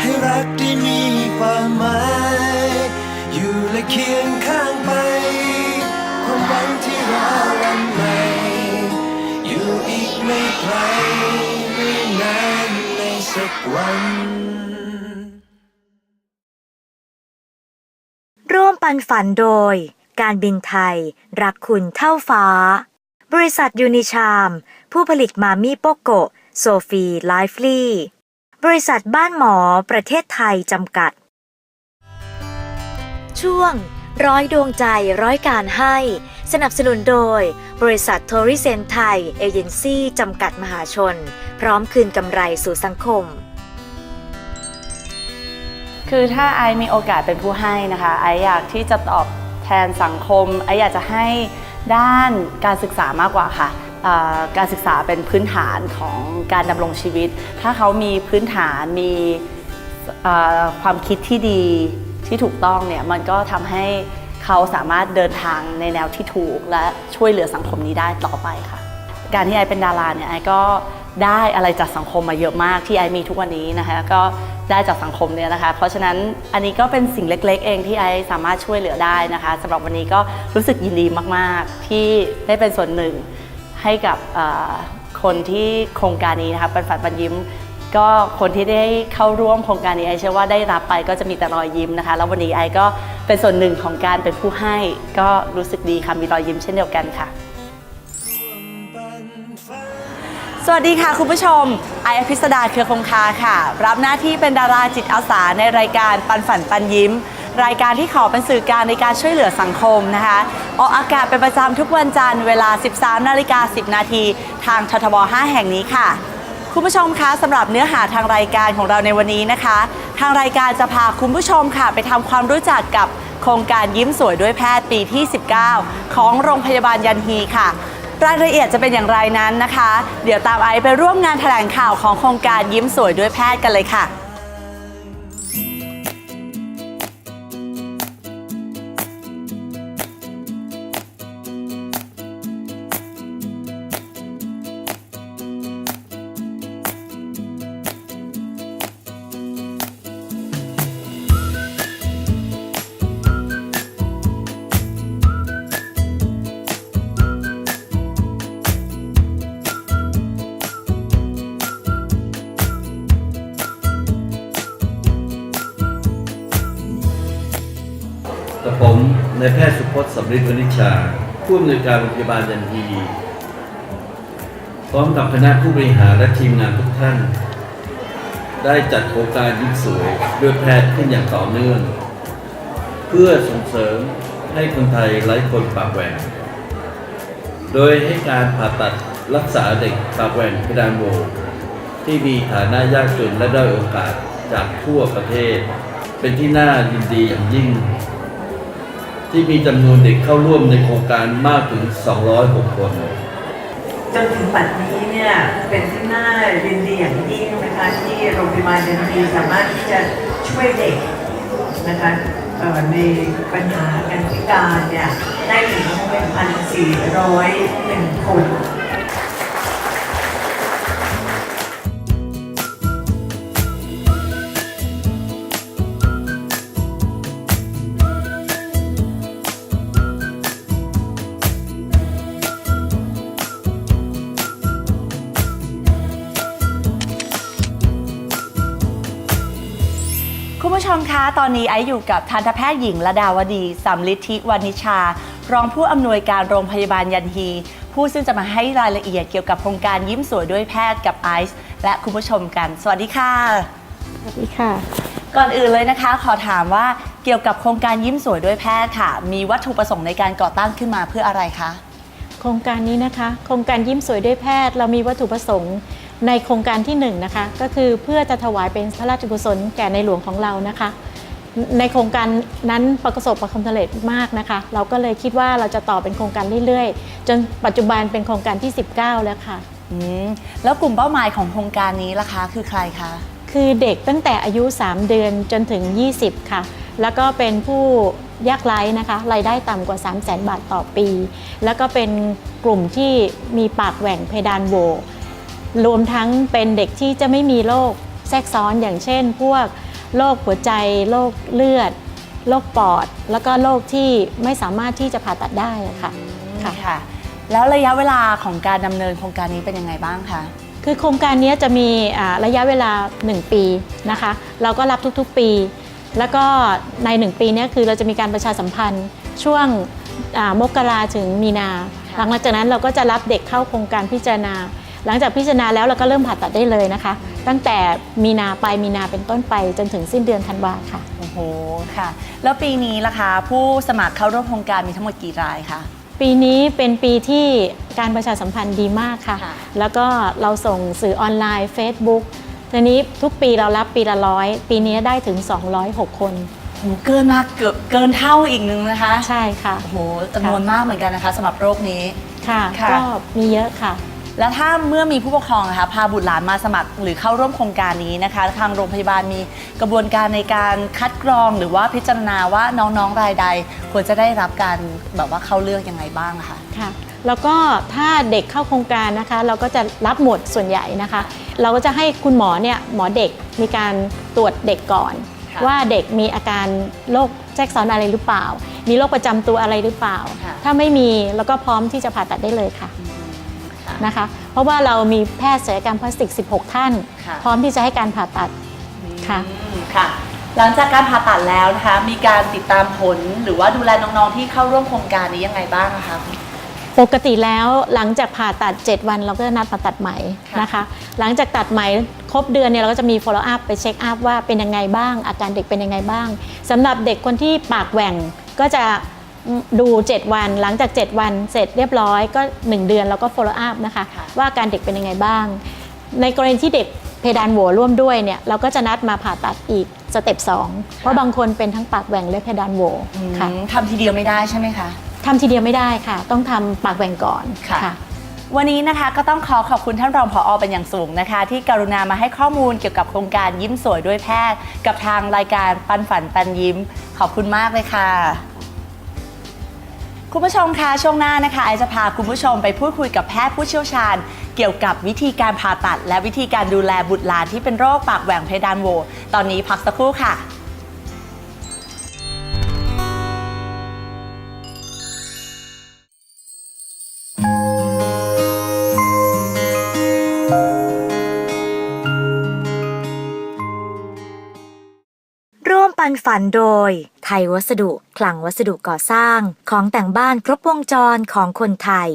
ให้รักได้มีความหมาย อยู่และเคียงข้างไป ความหวังที่รอวันใหม่อยู่อีกไม่ไกลไม่นานในสักวันร่วมปันฝันโดย การบินไทย รักคุณเท่าฟ้า บริษัทยูนิชาม ผู้ผลิตมามี่โปโกโซฟีไลฟ์ลี บริษัทบ้านหมอประเทศไทยจำกัด ช่วง ร้อยดวงใจร้อยการให้ สนับสนุนโดย บริษัทโทริเซนไทย เอเจนซี่จำกัดมหาชน พร้อมคืนกำไรสู่สังคม คือถ้าไอมีโอกาสเป็นผู้ให้นะคะ ไออยากที่จะตอบแทนสังคม ไออยากจะให้ด้านการศึกษามากกว่าค่ะ การศึกษาเป็นพื้นฐานของการดำรงชีวิต ถ้าเขามีพื้นฐานมีความคิดที่ดีที่ถูกต้องเนี่ยมันก็ทำให้เขาสามารถเดินทางในแนวที่ถูก และช่วยเหลือสังคมนี้ได้ต่อไปค่ะ การที่ไอเป็นดาราเนี่ยไอก็ได้อะไรจากสังคมมาเยอะมากที่ไอมีทุกวันนี้นะคะก็ได้จากสังคมเนี่ยนะคะ เพราะฉะนั้นอันนี้ก็เป็นสิ่งเล็กๆ เองที่ไอสามารถช่วยเหลือได้นะคะสำหรับวันนี้ก็รู้สึกยินดีมากๆ ที่ได้เป็นส่วนหนึ่ง ให้กับคนที่โครงการนี้นะคะปันฝันปันยิ้ม ก็คนที่ได้เข้าร่วมโครงการนี้ไอเชื่อว่าได้รับไปก็จะมีแต่รอยยิ้มนะคะ แล้ววันนี้ไอก็เป็นส่วนหนึ่งของการเป็นผู้ให้ ก็รู้สึกดีค่ะมีรอยยิ้มเช่นเดียวกันค่ะ สวัสดีค่ะคุณผู้ชม ไออภิสดาเครือคงคาค่ะ รับหน้าที่เป็นดาราจิตอาสาในรายการปันฝันปันยิ้ม รายการที่ขอเป็นสื่อกลางในการช่วยเหลือสังคมนะคะออกอากาศเป็นประจำทุกวันจันทร์เวลา 13นาฬิกา10 นาทีทางททบ 5 แห่งนี้ค่ะ คุณผู้ชมคะสำหรับเนื้อหาทางรายการของเราในวันนี้นะคะ ทางรายการจะพาคุณผู้ชมค่ะ ไปทำความรู้จักกับโครงการยิ้มสวยด้วยแพทย์ปีที่ 19 ของโรงพยาบาลยันฮีค่ะรายละเอียดจะเป็นอย่างไรนั้นนะคะ เดี๋ยวตามไอไปร่วมงานแถลงข่าวของโครงการยิ้มสวยด้วยแพทย์กันเลยค่ะ สุพจน์สำริดวณิชาผู้อำนวยการโรงพยาบาลยันฮีพร้อมกับคณะผู้บริหารและทีมงานทุกท่าน ได้จัดโครงการยิ้มสวยด้วยแพทย์ขึ้นอย่างต่อเนื่อง เพื่อส่งเสริมให้คนไทยไร้คนปากแหว่งโดยให้การผ่าตัดรักษาเด็กปากแหว่งเพดานโหวที่มีฐานะยากจนและด้อยโอกาสจากทั่วประเทศ เป็นที่น่ายินดีอย่างยิ่ง ที่มีจำนวนเด็กเข้าร่วมในโครงการมากถึง 206 คน จนถึงปัจจุบันนี้เนี่ยเป็นที่น่ายินดีอย่างยิ่งนะคะที่โรงพยาบาลยันดีสามารถที่จะช่วยเด็กนะคะในปัญหาการพิการเนี่ยได้ถึง1,401คนคุณผู้ชมคะ ตอนนี้ไอซ์อยู่กับทันตแพทย์หญิงระดาวดีสัมฤทธิวานิชา รองผู้อำนวยการโรงพยาบาลยันฮี ผู้ซึ่งจะมาให้รายละเอียดเกี่ยวกับโครงการยิ้มสวยด้วยแพทย์กับไอซ์และคุณผู้ชมกัน สวัสดีค่ะ สวัสดีค่ะ ก่อนอื่นเลยนะคะ ขอถามว่าเกี่ยวกับโครงการยิ้มสวยด้วยแพทย์ค่ะ มีวัตถุประสงค์ในการก่อตั้งขึ้นมาเพื่ออะไรคะครงการนี้นะคะ โครงการยิ้มสวยด้วยแพทย์ เรามีวัตถุประสงค์ ในโครงการที่1นงนะคะก็คือเพื่อจะถวายเป็นพระราชกุศลแก่ในหลวงของเรานะคะ ในโครงการนั้นประสบความสำเร็จมากนะคะ เราก็เลยคิดว่าเราจะต่อเป็นโครงการเรื่อยๆ จนปัจจุบันเป็นโครงการที่ 19 แล้วค่ะอืมแล้วกลุ่มเป้าหมายของโครงการนี้ล่ะคะ คือใครคะคือเด็กตั้งแต่อายุ 3 เดือนจนถึง 20 ค่ะ แล้วก็เป็นผู้ยากไร้นะคะรายได้ต่ำกว่า 3 0 0 0 0 0 บาทต่อปี แล้วก็เป็นกลุ่มที่มีปากแหว่งเพดานโหว รวมทั้งเป็นเด็กที่จะไม่มีโรคแทรกซ้อนอย่างเช่น พวกโรคหัวใจโรคเลือดโรคปอด แล้วก็โรคที่ไม่สามารถที่จะผ่าตัดได้อะค่ะค่ะ ค่ะ แล้วระยะเวลาของการดำเนินโครงการนี้เป็นยังไงบ้างคะ คือโครงการนี้จะมีอ่าระยะเวลา 1 ปีนะคะ เราก็รับทุกๆปี แล้วก็ใน 1 ปีเนี้คือเราจะมีการประชาสัมพันธ์ช่วงอ่ามกราถึงมีนา หลังจากนั้นเราก็จะรับเด็กเข้าโครงการพิจารณา หลังจากพิจารณาแล้วเราก็เริ่มผ่าตัดได้เลยนะคะ ตั้งแต่มีนาไปลายมีนาเป็นต้นไปจนถึงสิ้นเดือนธันวาค่ะ โอ้โห ค่ะ แล้วปีนี้ล่ะคะผู้สมัครเข้าร่วมโครงการมีทั้งหมดกี่รายคะ ปีนี้เป็นปีที่การประชาสัมพันธ์ดีมากค่ะ ค่ะ แล้วก็เราส่งสื่อออนไลน์ Facebook ทีนี้ทุกปีเรารับปีละร้อยปีนี้ได้ถึง 206 คนโอ้โหเกินมากเกือบเกินเท่าอีกนึงนะคะ ใช่ค่ะ โอ้โหจำนวนมากเหมือนกันนะคะสำหรับโรคนี้ ค่ะ ค่ะ ก็มีเยอะค่ะ แล้วถ้าเมื่อมีผู้ปกครองนะคะพาบุตรหลานมาสมัครหรือเข้าร่วมโครงการนี้นะคะ ทางโรงพยาบาลมีกระบวนการในการคัดกรองหรือว่าพิจารณาว่าน้องๆรายใด ควรจะได้รับการแบบว่าเข้าเลือกยังไงบ้างอะคะค่ะ แล้วก็ถ้าเด็กเข้าโครงการนะคะ เราก็จะรับหมดส่วนใหญ่นะคะ เราก็จะให้คุณหมอเนี่ยหมอเด็กมีการตรวจเด็กก่อนค่ะว่าเด็กมีอาการโรคแทรกซ้อนอะไรหรือเปล่า มีโรคประจำตัวอะไรหรือเปล่าค่ะถ้าไม่มีแล้วก็พร้อมที่จะผ่าตัดได้เลยค่ะค่ะ นะคะ เพราะว่าเรามีแพทย์ศัลยกรรมพลาสติก 16 ท่าน ค่ะ พร้อมที่จะให้การผ่าตัด ค่ะ อืมค่ะ หลังจากการผ่าตัดแล้วนะคะ มีการติดตามผลหรือว่าดูแลน้องๆที่เข้าร่วมโครงการนี้ยังไงบ้างอะคะ ปกติแล้วหลังจากผ่าตัด 7 วันเราก็จะนัดมาตัดไหมค่ะนะคะ หลังจากตัดไหมครบเดือนเนี่ยเราก็จะมี follow up ไปเช็คอัพว่าเป็นยังไงบ้าง อาการเด็กเป็นยังไงบ้างสำหรับเด็กคนที่ปากแหว่งก็จะ ดู 7 วันหลังจาก 7 วันเสร็จเรียบร้อยก็ 1 เดือนเราก็ follow up นะคะค่ะว่าอาการเด็กเป็นยังไงบ้าง ในกรณีที่เด็กเพดานโหวร่วมด้วยเนี่ยเราก็จะนัดมาผ่าตัดอีกสเต็ป2เพราะบางคนเป็นทั้งปากแหว่งและเพดานโหวค่ะอืมทำทีเดียวไม่ได้ใช่ไหมคะทำทีเดียวไม่ได้ค่ะ ต้องทำปากแหว่งก่อนค่ะวันนี้นะคะก็ต้องขอขอบคุณท่านรองผอเป็นอย่างสูงนะคะ ที่กรุณามาให้ข้อมูลเกี่ยวกับโครงการยิ้มสวยด้วยแพทย์ กับทางรายการปันฝันปันยิ้ม ขอบคุณมากเลยค่ะ คุณผู้ชมคะช่วงหน้านะคะไอจะพาคุณผู้ชมไปพูดคุยกับแพทย์ผู้เชี่ยวชาญ เกี่ยวกับวิธีการผ่าตัด และวิธีการดูแลบุตรหลานที่เป็นโรคปากแหว่งเพดานโหวตอนนี้พักสักครู่ค่ะร่วมปันฝันโดย ไทยวัสดุ คลังวัสดุก่อสร้าง ของแต่งบ้านครบวงจรของคนไทย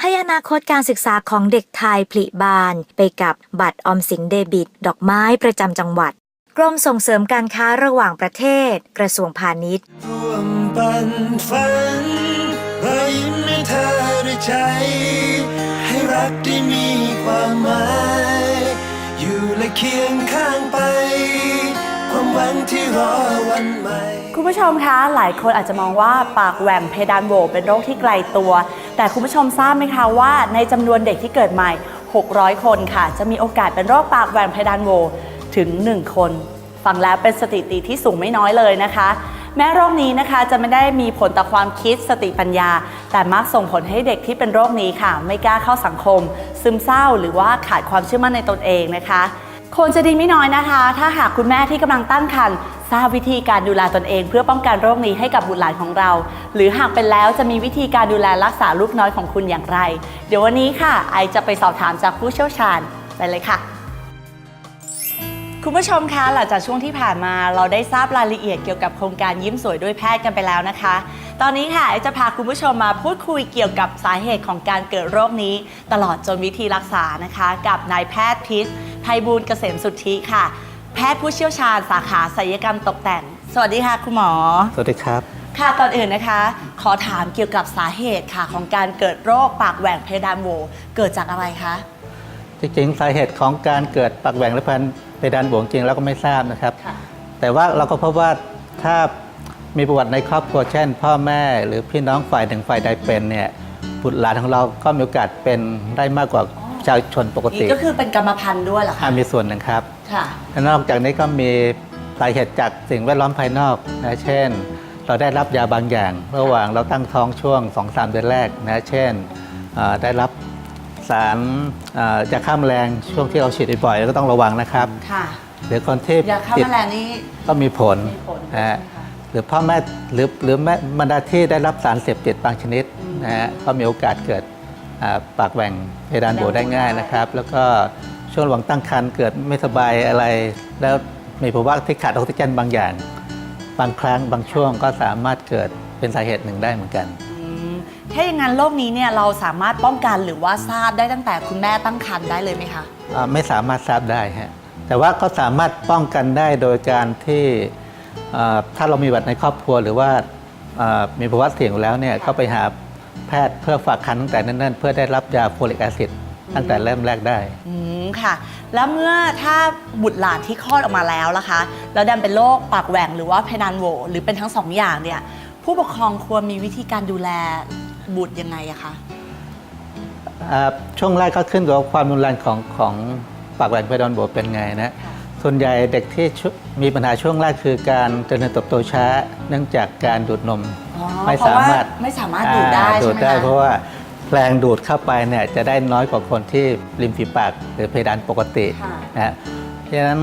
ให้อนาคตการศึกษาของเด็กไทยผลิบานไปกับบัตรออมสินเดบิต ดอกไม้ประจำจังหวัด กรมส่งเสริมการค้าระหว่างประเทศ กระทรวงพาณิชย์ร่วมปันฝันรอยยิ้มให้เธอด้วยใจให้รักได้มีความหมาย อยู่และเคียงข้างไป วามหวังที่รอวันใหม่ คุณผู้ชมคะหลายคนอาจจะมองว่าปากแหว่งเพดานโหวเป็นโรคที่ไกลตัว แต่คุณผู้ชมทราบไหมคะว่าในจำนวนเด็กที่เกิดใหม่ 600 คนค่ะ จะมีโอกาสเป็นโรคปากแหว่งเพดานโหวถึง 1 คน ฟังแล้วเป็นสถิติที่สูงไม่น้อยเลยนะคะ แม้โรคนี้นะคะจะไม่ได้มีผลต่อความคิดสติปัญญา แต่มักส่งผลให้เด็กที่เป็นโรคนี้ค่ะ ไม่กล้าเข้าสังคม ซึมเศร้าหรือว่าขาดความเชื่อมั่นในตนเองนะคะ คนจะดีไม่น้อยนะคะ ถ้าหากคุณแม่ที่กำลังตั้งครรภ์ทราบวิธีการดูแลตนเอง เพื่อป้องกันโรคนี้ให้กับบุตรหลานของเรา หรือหากเป็นแล้วจะมีวิธีการดูแลรักษาลูกน้อยของคุณอย่างไร เดี๋ยววันนี้ค่ะ ไอจะไปสอบถามจากผู้เชี่ยวชาญไปเลยค่ะ คุณผู้ชมคะหลังจากช่วงที่ผ่านมาเราได้ทราบรายละเอียดเกี่ยวกับโครงการยิ้มสวยด้วยแพทย์กันไปแล้วนะคะ ตอนนี้ค่ะไอจะพาคุณผู้ชมมาพูดคุยเกี่ยวกับสาเหตุของการเกิดโรคนี้ ตลอดจนวิธีรักษานะคะ กับนายแพทย์พิษไพบูลย์เกษมสุทธิค่ะ แพทย์ผู้เชี่ยวชาญสาขาศัลยกรรมตกแต่ง สวัสดีค่ะคุณหมอ สวัสดีครับ ค่ะก่อนอื่นนะคะ ขอถามเกี่ยวกับสาเหตุค่ะ ของการเกิดโรคปากแหว่งเพดานโหวเกิดจากอะไรคะ จริงๆ สาเหตุของการเกิดปากแหว่งหรือพันเพ ดานโหวจริงแล้วก็ไม่ทราบนะครับค่ะแต่ว่าเราก็พบว่าถ้ามีประวัติในครอบครัวเช่น พ่อแม่หรือพี่น้องฝ่ายหนึ่งฝ่ายใดเป็นเนี่ยบุตรหลานของเราก็มีโอกาสเป็นได้มากกว่าชาวชนปกตินี่ก็คือเป็นกรรมพันธุ์ด้วยเหรออ่าคะมีส่วนหนึ่งครับค่ะและนอกจากนี้ก็มีสาเหตุจากสิ่งแวดล้อมภายนอกนะเช่น เราได้รับยาบางอย่าง ระหว่างเราตั้งท้องช่วง 2-3 เดือนแรกนะเช่นเอ่อได้รับ สารเอ่อยาฆ่าแมลงช่วงที่เราฉีดบ่อยๆแล้วก็ต้องระวังนะครับ ค่ะหรือคนที่ยาฆ่าติดแมลงนี่ก็มีผลมีผลนะฮะใช่ไหมคะ หรือพ่อแม่หรือหรือแม่บรรดาที่ได้รับสารเสพติดบางชนิดนะฮะก็มีโอกาสเกิดอ่าปากแหว่งเพดานโหวได้ง่ายนะครับ แล้วก็ช่วงระหว่างตั้งครรภ์เกิดไม่สบายอะไร แล้วมีภาวะที่ขาดออกซิเจนบางอย่าง บางครั้งบางช่วงก็สามารถเกิดเป็นสาเหตุหนึ่งได้เหมือนกันอืม ถ้าอย่างนั้นโรคนี้เนี่ยเราสามารถป้องกันหรือว่าทราบได้ตั้งแต่คุณแม่ตั้งครรภ์ได้เลยไหมคะ อ่าไม่สามารถทราบได้ฮะแต่ว่าก็สามารถป้องกันได้โดยการที่อ่าถ้าเรามีบัตรในครอบครัวหรือว่าอ่ามีภาวะเสี่ยงอยู่แล้วเนี่ยก็ไปหาแพทย์เพื่อฝากคันตั้งแต่เนิ่นๆเพื่อได้รับยาโฟลิกแอซิดตั้งแต่เริ่มแรกได้ อืมค่ะ แล้วเมื่อถ้าบุตรหลานที่คลอดออกมาแล้วล่ะคะแล้วดันเป็นโรคปากแหว่งหรือว่าเพดานโหวหรือเป็นทั้งสองอย่างเนี่ยผู้ปกครองควรมีวิธีการดูแล บุตรยังไงอะคะอ่าช่วงแรกก็ขึ้นกับความรุนแรงของของปากแหว่งเพดานโบเป็นไงนะ ส่วนใหญ่เด็กที่ชุมีปัญหาช่วงแรกคือการเจริญเติบโตช้า เนื่องจากการดูดนม อ๋อไม่เพราะสาว่ามารถไม่สามารถดูดได้อ่าใช่ดูดไหมได้คะเพราะว่าแรงดูดเข้าไปเนี่ยจะได้น้อยกว่าคนที่ริมฝีปากหรือเพดานปกติค่ะ นะฮะเพราะฉะนั้น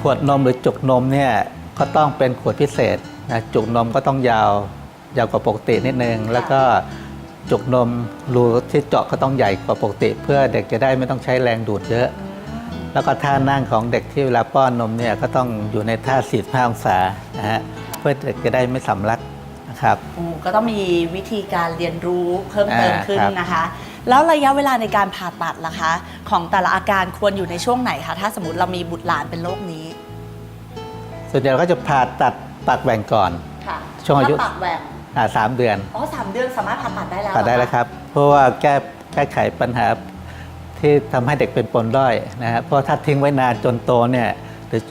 ขวดนมหรือจุกนมเนี่ยก็ต้องเป็นขวดพิเศษนะจุกนมก็ต้องยาว ยาวกว่าปกตินิดนึง แล้วก็จุกนมรูที่เจาะก็ต้องใหญ่กว่าปกติ เพื่อเด็กจะได้ไม่ต้องใช้แรงดูดเยอะ แล้วก็ท่านั่งของเด็กที่เวลาป้อนนมเนี่ยก็ต้องอยู่ในท่า 45 องศานะฮะเพื่อเด็กจะได้ไม่สำลักนะครับโอ้ก็ต้องมีวิธีการเรียนรู้เพิ่มเติมอ่าขึ้นครับ นะคะ แล้วระยะเวลาในการผ่าตัดล่ะคะ ของแต่ละอาการควรอยู่ในช่วงไหนคะถ้าสมมติเรามีบุตรหลานเป็นโรคนี้ส่วนใหญ่เราก็จะผ่าตัดปากแหว่งก่อน ค่ะช่วงอายุ ถ้ปากแหว่ง อ่าสามเดือนอ๋อสามเดือนสามารถผ่าตัดได้แล้วตัดได้เหอแล้วครับ เพราะว่าแก้แก้ไขปัญหาที่ทำให้เด็กเป็นปมด้อยนะฮะเพราะถ้าทิ้งไว้นานจนโตเนี่ยหรือ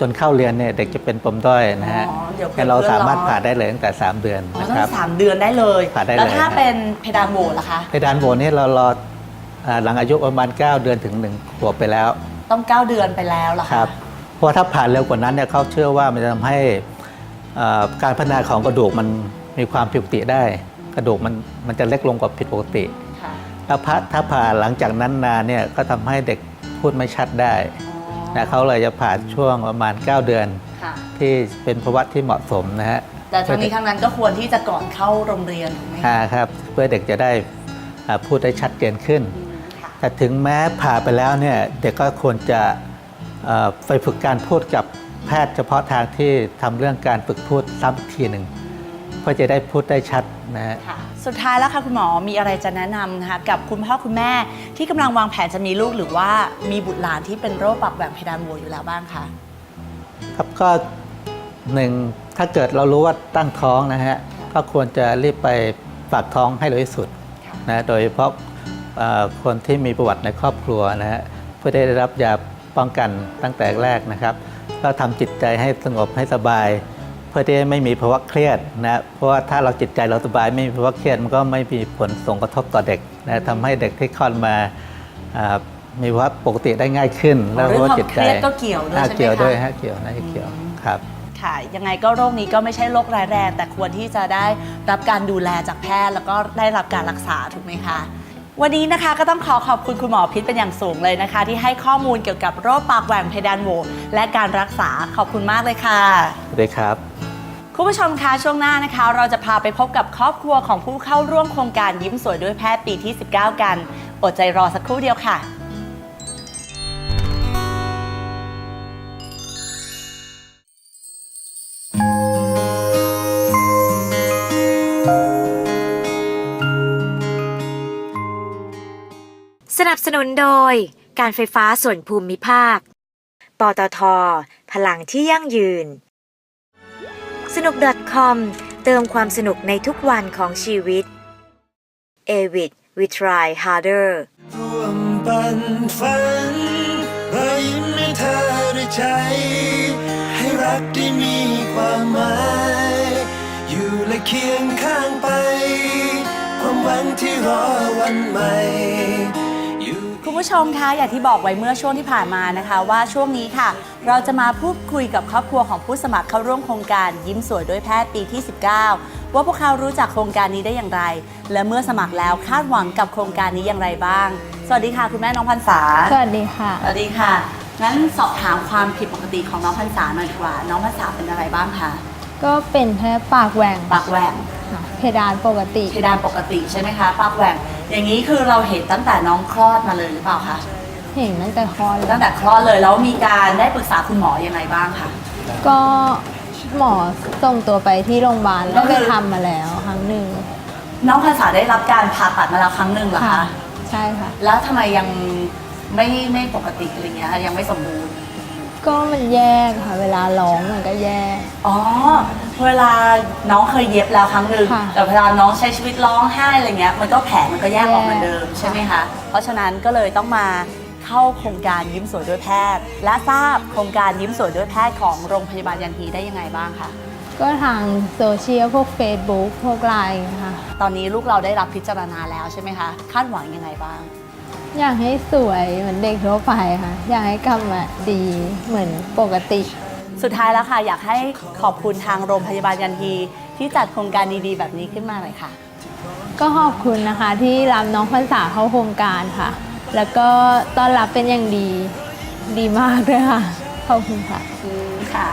จนเข้าเรียนเนี่ยเด็กจะเป็นปมด้อยนะฮะอ๋อเดี๋ยวงั้นเราเพื่อนสามารถล้อผ่าได้เลยตั้งแต่ 3 เดือนอ๋อนะตั้ครับงสามเดือนได้เลยผ่าได้เลยแล้วถ้าฮะเป็นเพดานโหวล่ะคะเพดานโหวนี่เรารออ่าหลังอายุประมาณ 9 เดือนถึง1ขวบไปแล้ว ต้อง 9 เดือนไปแล้วล่ะคคะรับเพราะถ้าผ่านเร็วกว่านั้นเนี่ยเขาเชื่อว่ามันจะทำให้เอ่อการพัฒนาของกระดูกมัน มีความผิดปกติได้ กระดูกมันมันจะเล็กลงกว่าผิดปกติค่ะถ้าพะถ้าผ่าหลังจากนั้นนานเนี่ยก็ทำให้เด็กพูดไม่ชัดได้อ๋อนะเขาเลยจะผ่าช่วงประมาณ 9 เดือน ค่ะ ที่เป็นภาวะที่เหมาะสมนะฮะแต่ทั้งนี้ทั้งนั้นก็ควรที่จะก่อนเข้าโรงเรียนถูกไหมคะอ่าครับเพื่อเด็กจะได้อ่าพูดได้ชัดเจนขึ้น อืมค่ะ แต่ถึงแม้ผ่าไปแล้วเนี่ยเด็กก็ควรจะเอ่อไปฝึกการพูดกับแพทย์เฉพาะทางที่ทำเรื่องการฝึกพูดซ้ำอีกทีหนึ่ง เพื่อจะได้พูดได้ชัดนะฮะ ค่ะสุดท้ายแล้วค่ะคุณหมอมีอะไรจะแนะนำนะคะกับคุณพ่อคุณแม่ที่กำลังวางแผนจะมีลูกหรือว่ามีบุตรหลานที่เป็นโรคปากแหว่งเพดานโหวอยู่แล้วบ้างคะ ครับก็หนึ่งถ้าเกิดเรารู้ว่าตั้งท้องนะฮะก็ควรจะรีบไปฝากท้องให้เร็วที่สุดนะโดยเฉพาะเอ่อคนที่มีประวัติในครอบครัวนะฮะเพื่อได้รับยาป้องกันตั้งแต่แรกนะครับ ก็ทำจิตใจให้สงบให้สบาย เพื่อที่ไม่มีภาวะเครียดนะเพราะว่าถ้าเราจิตใจเราสบายไม่มีภาวะเครียดมันก็ไม่มีผลส่งกระทบต่อเด็กนะทำให้เด็กที่คลอดมาอ่ามีภาวะปกติได้ง่ายขึ้นเรื่องว่าความจิตเคใจรียดก็เกี่ยวด้วยอ่าใช่ไหมเกี่ยวด้วยคะฮะเกี่ยวนะเกี่ยวครับค่ะยังไงก็โรคนี้ก็ไม่ใช่โรคร้ายแรง แต่ควรที่จะได้รับการดูแลจากแพทย์ แล้วก็ได้รับการรักษาถูกไหมคะ วันนี้นะคะก็ต้องขอขอบคุณคุณหมอพิษเป็นอย่างสูงเลยนะคะ ที่ให้ข้อมูลเกี่ยวกับโรคปากแหว่งเพดานโหวและการรักษาขอบคุณมากเลยค่ะสวัสดีครับ คุณผู้ชมคะช่วงหน้านะคะ เราจะพาไปพบกับครอบครัวของผู้เข้าร่วมโครงการยิ้มสวยด้วยแพทย์ปีที่ 19 กัน อดใจรอสักครู่เดียวค่ะ บสนุนโดย การไฟฟ้าส่วนภูมิภาค ปตท พลังที่ยั่งยืน สนุก .com เติมความสนุกในทุกวันของชีวิต a v i d we try harder ร่วมปันฝันรอยยิ้มให้เธอได้วยใจให้รักได้มีความหมาย อยู่และเคียงข้างไป ความหวังที่รอวันใหม่ ผู้ชมคะอย่างที่บอกไว้เมื่อช่วงที่ผ่านมานะคะ ว่าช่วงนี้ค่ะ เราจะมาพูดคุยกับครอบครัวของผู้สมัครเข้าร่วมโครงการยิ้มสวยด้วยแพทย์ปีที่ 19 ว่าพวกเขารู้จักโครงการนี้ได้อย่างไร และเมื่อสมัครแล้วคาดหวังกับโครงการนี้อย่างไรบ้าง สวัสดีค่ะ คุณแม่น้องพันษาสวัสดีค่ะ สวัสดีค่ะงั้นสอบถามความผิดปกติของน้องพันษาหน่อยดีกว่า น้องพันษาเป็นอะไรบ้างคะก็เป็นแค่ปากแหว่งปากแหว่งค่ะเพดานปกติเพดานปกติใช่ไหมคะปากแหว่ง อย่างนี้คือเราเห็นตั้งแต่น้องคลอดมาเลยหรือเปล่าคะเห็นตั้งแต่คลอดแล้ตั้วงแต่คลอดเลยแล้วมีการได้ปรึกษาคุณหมอยังไงบ้างคะก็หมอส่งตัวไปที่โรงพยาบาลก็แล้วคืไปอทำมาแล้วครั้งหนึ่งน้องภาษาได้รับการผ่าตัดมาแล้วครั้งหนึ่งเหรอค่ะคะใช่ค่ะ แล้วทำไมยังไม่ไม่ปกติอะไรเงี้ยคะยังไม่สมบูรณ์ ก็มันแยกค่ะ เวลาร้องมันก็แยกอ๋อ เวลาน้องเคยเย็บแล้วครั้งหนึ่งค่ะแต่เวลาน้องใช้ชีวิตร้องไห้อะไรเงี้ยมันก็แผลมันก็แยกออกเหมือนเดิมแยกใช่ไหมคะเพราะฉะนั้นก็เลยต้องมาเข้าโครงการยิ้มสวยด้วยแพทย์ และทราบโครงการยิ้มสวยด้วยแพทย์ของโรงพยาบาลยันทีได้ยังไงบ้างคะก็ทางโซเชียลพวก Facebook พวกไลน์ค่ะ ตอนนี้ลูกเราได้รับพิจารณาแล้วใช่ไหมคะคาดหวังยังไงบ้าง อยากให้สวยเหมือนเด็กทั่วไปค่ะ อยากให้กลับมาดีเหมือนปกติ สุดท้ายแล้วค่ะอยากให้ขอบคุณทางโรงพยาบาลยันทีที่จัดโครงการดีๆ แบบนี้ขึ้นมาหน่อยค่ะ ก็ขอบคุณนะคะที่รับน้องพรรษาเข้าโครงการค่ะ แล้วก็ต้อนรับเป็นอย่างดีดีมากด้วยค่ะ ขอบคุณค่ะอืมค่ะ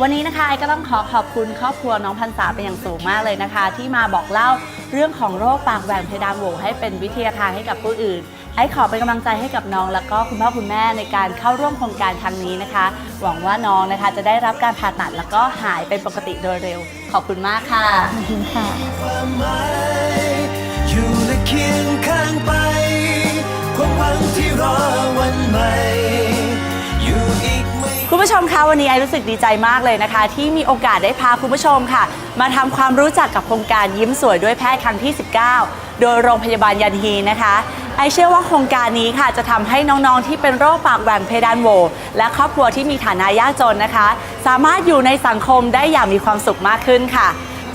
วันนี้นะคะไอก็ต้องขอขอบคุณครอบครัวน้องพันษาเป็นอย่างสูงมากเลยนะคะ ที่มาบอกเล่าเรื่องของโรคปากแหว่งเพดานโหวให้เป็นวิทยาทานให้กับผู้อื่น ไอขอเป็นกำลังใจให้กับน้อง แล้วก็คุณพ่อคุณแม่ในการเข้าร่วมโครงการครั้งนี้นะคะ หวังว่าน้องนะคะจะได้รับการผ่าตัดแล้วก็หายเป็นปกติโดยเร็ว ขอบคุณมากค่ะขอบคุณค่ะความหมายอยู่และเคียงข้างไปความหวังที่รอวันใหม่อยู่อีกไม่คุณผู้ชมคะวันนี้ไอรู้สึกดีใจมากเลยนะคะ ที่มีโอกาสได้พาคุณผู้ชมค่ะ มาทำความรู้จักกับโครงการยิ้มสวยด้วยแพทย์ครั้งที่ 19 โดยโรงพยาบาลยันฮีนะคะ ไอเชื่อว่าโครงการนี้ค่ะจะทำให้น้องๆ ที่เป็นโรคปากแหว่งเพดานโหวและครอบครัวที่มีฐานะยากจนนะคะ สามารถอยู่ในสังคมได้อย่างมีความสุขมากขึ้นค่ะ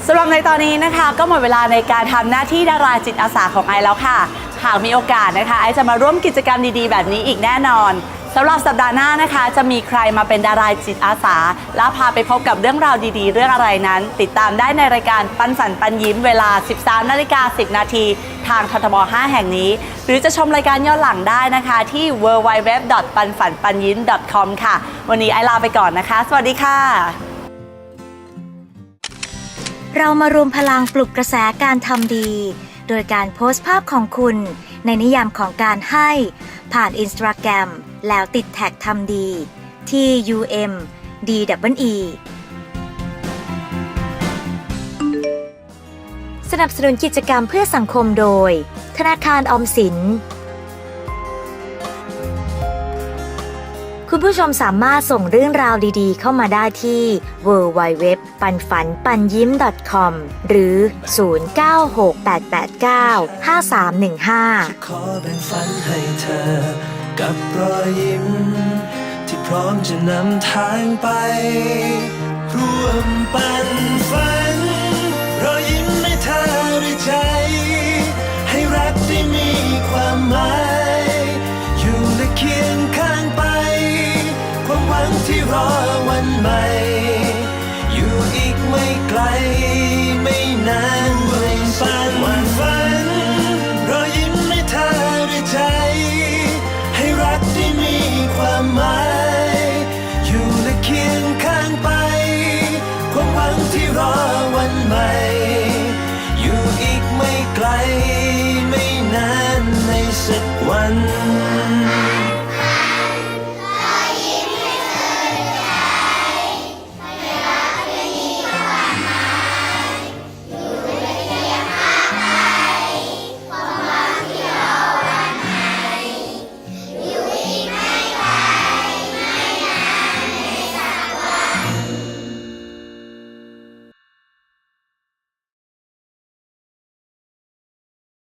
สำหรับในตอนนี้นะคะ ก็หมดเวลาในการทำหน้าที่ดาราจิตอาสาของไอแล้วค่ะหากมีโอกาสนะคะ ไอจะมาร่วมกิจกรรมดีๆ แบบนี้อีกแน่นอน สำหรับสัปดาห์หน้านะคะ จะมีใครมาเป็นดาราจิตอาสา และพาไปพบกับเรื่องราวดีๆ เรื่องอะไรนั้น ติดตามได้ในรายการปันฝันปันยิ้มเวลา 13นาฬิกา10 นาทีทางททบ 5 แห่งนี้ หรือจะชมรายการย้อนหลังได้นะคะที่ w w w p a n f a n p a n y i m c o m ค่ะ วันนี้ไอลาไปก่อนนะคะ สวัสดีค่ะ เรามารวมพลังปลุกกระแสการทำดี โดยการโพสต์ภาพของคุณ ในนิยามของการให้ผ่านอินสตาแกรม แล้วติดแท็กทำดี ที่ um dwe สนับสนุนกิจกรรมเพื่อสังคมโดย ธนาคารออมสิน คุณผู้ชมสามารถส่งเรื่องราวดีๆ เข้ามาได้ที่ www ปันฝันปันยิ้ม .com หรือ 0968895315 กับรอยยิ้ม ที่พร้อมจะนำทางไป ร่วมปันฝัน รอยยิ้มให้เธอด้ใจ ให้รักได้มีความหมาย อยู่และเคียงข้างไป ความหวังที่รอวันใหม่ อยู่อีกไม่ไกลไม่นาน ความหวังที่รอวันใหม่ อยู่อีกไม่ไกล ไม่นานในสักวัน